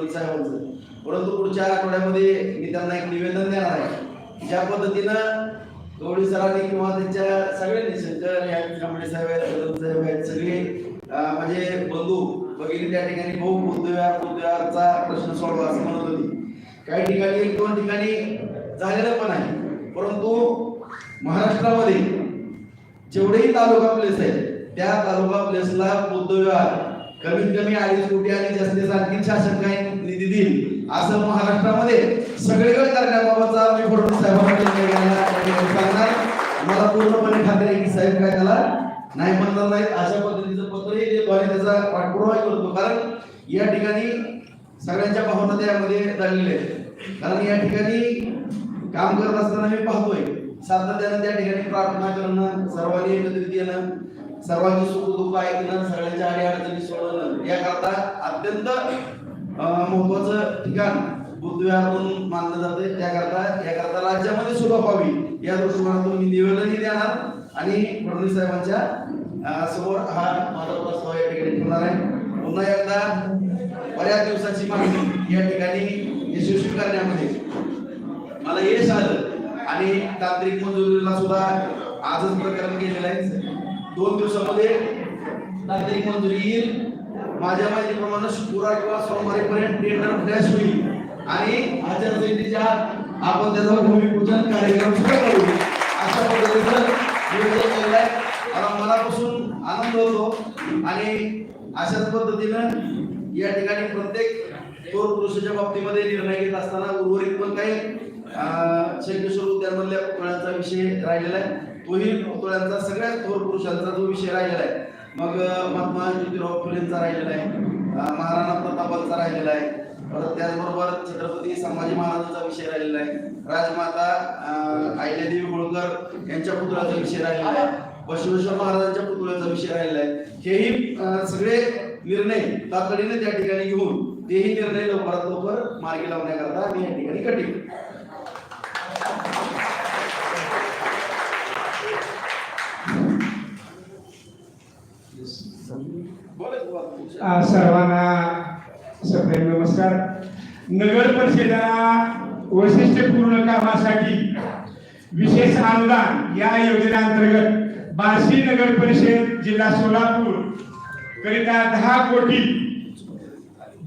फडणवीस म्हणजे. साहेबांचं परंतु पुढच्या आठवड्यामध्ये मी त्यांना एक निवेदन देणार आहे. ज्या पद्धतीनं गवळी सरांनी किंवा त्यांच्या सगळ्यांनी शंकर कांबळे साहेब आहेत साहेब आहेत सगळे म्हणजे माझे बंधू वगैरे त्या ठिकाणी भाऊ बुद्धविहार बुद्धव्याचा प्रश्न सोडवा असं म्हणत होती. काही ठिकाणी एक दोन ठिकाणी झालेलं पण आहे. परंतु महाराष्ट्रामध्ये जेवढेही तालुका प्लेस आहेत त्या तालुका प्लेसला बुद्धविहार कमीत कमी अडीच कोटी आणि जास्तीत आणखी शासन काही निधी देईल. असं महाराष्ट्रामध्ये सगळीकडे करण्याबाबतचा मी फडणवीस साहेबांना सांगणार मला पूर्णपणे खात्री आहे की साहेब काय त्याला नाही म्हणणार नाही अशा पद्धतीचं पत्रही देतो त्याचा पाठपुरावा करतो. कारण या ठिकाणी सगळ्यांच्या भावना त्यामध्ये दडलेल्या आहेत. कारण या ठिकाणी काम करत असताना मी पाहतोय. सातत्यानं त्या ठिकाणी प्रार्थना करणं सर्वांनी एकत्रित येणं सर्वांची सुख दुःख ऐकणं सगळ्यांच्या अडी अडचणी सोडवणं याकरता अत्यंत महत्वाचं ठिकाण बुद्धविहार म्हणून मानलं जातं त्याकरता याकरता राज्यामध्ये सुरुवात व्हावी या दृष्टिकोनातून मी निवेदनही देणार आणि फडणवीस साहेबांच्या समोर हा माझा प्रस्ताव या ठिकाणी ठेवणार आहे. पुन्हा एकदा बऱ्याच दिवसाची मागणी या ठिकाणी यशस्वी करण्यामध्ये मला यश आलं आणि तांत्रिक मंजुरीला सुद्धा आजच प्रकरण केलेलं आहे. दोन दिवसामध्ये तांत्रिक मंजुरी येईल. माझ्या माहितीप्रमाणे शुक्रवार किंवा सोमवारीपर्यंत टेंडर फ्लॅश होईल. आणि आचारसंहितेच्या आत आपण त्याचा भूमिपूजन कार्यक्रम सुरू करू. अशा पद्धतीचं नियोजन केलेलं आहे. मला मनापासून आनंद होतो. आणि अशाच पद्धतीनं या ठिकाणी प्रत्येक थोर पुरुषाच्या बाबतीमध्ये निर्णय घेत असताना उर्वरित पण काही अं, शंकेश्वर उद्यानमधल्या पुतळ्यांचा विषय राहिलेला आहे. तोही पुतळ्यांचा सगळ्यात थोर पुरुषांचा जो विषय राहिलेला आहे. मग महात्मा ज्योतिराव फुलेंचा राहिलेला आहे महाराणा प्रतापांचा राहिलेला आहे. परत त्याचबरोबर छत्रपती संभाजी महाराजांचा विषय राहिलेला आहे. राजमाता अं, अहिल्यादेवी होळकर यांच्या पुतळ्याचा विषय राहिलेला आहे. बसवेश्वर महाराजांच्या पुतळ्याचा विषय राहिलेला आहे. हेही सगळे निर्णय तातडीने त्या ठिकाणी घेऊन तेही निर्णय लवकरात लवकर मार्गी लावण्याकरता मी या ठिकाणी कठीण सर्वांना सप्रेम नमस्कार. नगर परिषदेला वैशिष्ट्यपूर्ण कामासाठी विशेष अनुदान या योजनेअंतर्गत बार्शी नगर परिषद जिल्हा सोलापूर करिता दहा कोटी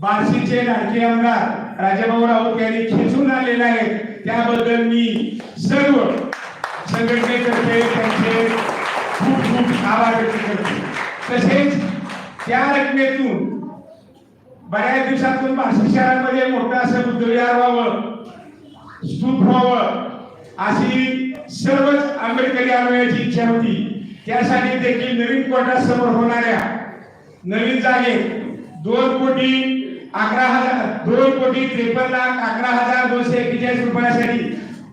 बार्शीचे लाडके आमदार राजाभाऊ राऊत यांनी खेचून आलेले आहे त्याबद्दल मी सर्व संघटनेतर्फे त्यांचे खूप खूप आभार व्यक्त करतो. तसेच त्या रकमेतून बऱ्याच दिवसातून भाषिक शहरामध्ये मोठं असं बुद्धविहार व्हावं स्तूप व्हावं अशी सर्वच आंबेडकरी अनुयाची इच्छा होती. त्यासाठी देखील नवीन कोर्टासमोर होणाऱ्या नवीन जागेत दोन कोटी अकरा हजार दोन कोटी त्रेपन्न लाख अकरा हजार दोनशे एक्केचाळीस रुपयासाठी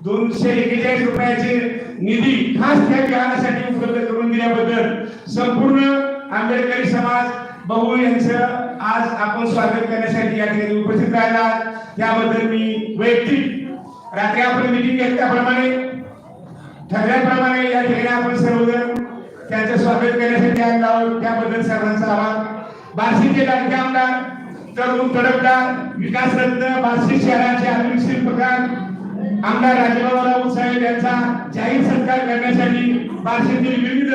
दोनशे एक्केचाळीस रुपयाचे निधी खास त्या विहारासाठी उपलब्ध करून दिल्याबद्दल संपूर्ण आंबेडकरी समाज बहु यांचं आज आपण स्वागत करण्यासाठी या ठिकाणी उपस्थित राहिला त्याबद्दल मी वैयक्तिक रात्री आपण मिटिंग घेतल्याप्रमाणे ठरल्याप्रमाणे या ठिकाणी आपण सर्वजण त्यांचं स्वागत करण्यासाठी आलो आहोत. त्याबद्दल सर्वांचा आभार. बार्शीचे लाडके आमदार तरुण तडकदार विकास रत्न बार्शी शहराचे आधुनिक शिल्पकार आमदार राजेबाबा राऊत साहेब यांचा जाहीर सत्कार करण्यासाठी बार्शीतील विविध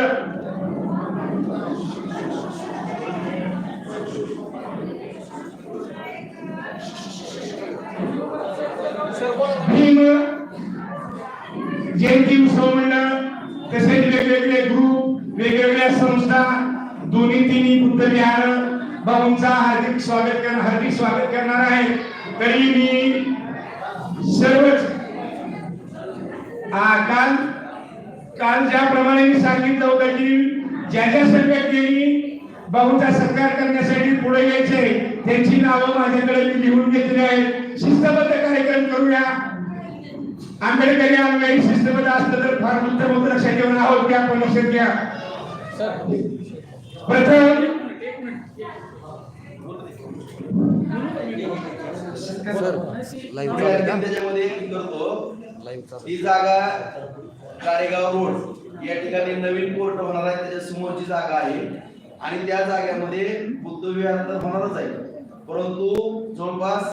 जयंती उत्सव मंडळ तसेच वेगवेगळे ग्रुप वेगवेगळ्या संस्था दोन्ही तिन्ही बुद्ध विहार बाबूंचा हार्दिक स्वागत करणार हार्दिक स्वागत करणार आहे. तरी मी सर्वच काल काल ज्याप्रमाणे मी सांगितलं होतं की ज्या ज्या संघटनेनी भाऊंचा सत्कार करण्यासाठी पुढे यायचे त्यांची नावं माझ्याकडे मी लिहून घेतली आहेत. शिस्तबद्ध कार्यक्रम आंबेडकरी अनुयायी शिस्तबद्ध असतं तर फार उत्तम होतं लक्षात घेऊन आहोत की आपण लक्षात घ्या. प्रथम ही जागा कारेगाव रोड या ठिकाणी नवीन कोर्ट होणार आहे त्याच्या समोरची जागा आहे. आणि त्या जागेमध्ये बुद्धविहार तर होणारच आहे. परंतु जवळपास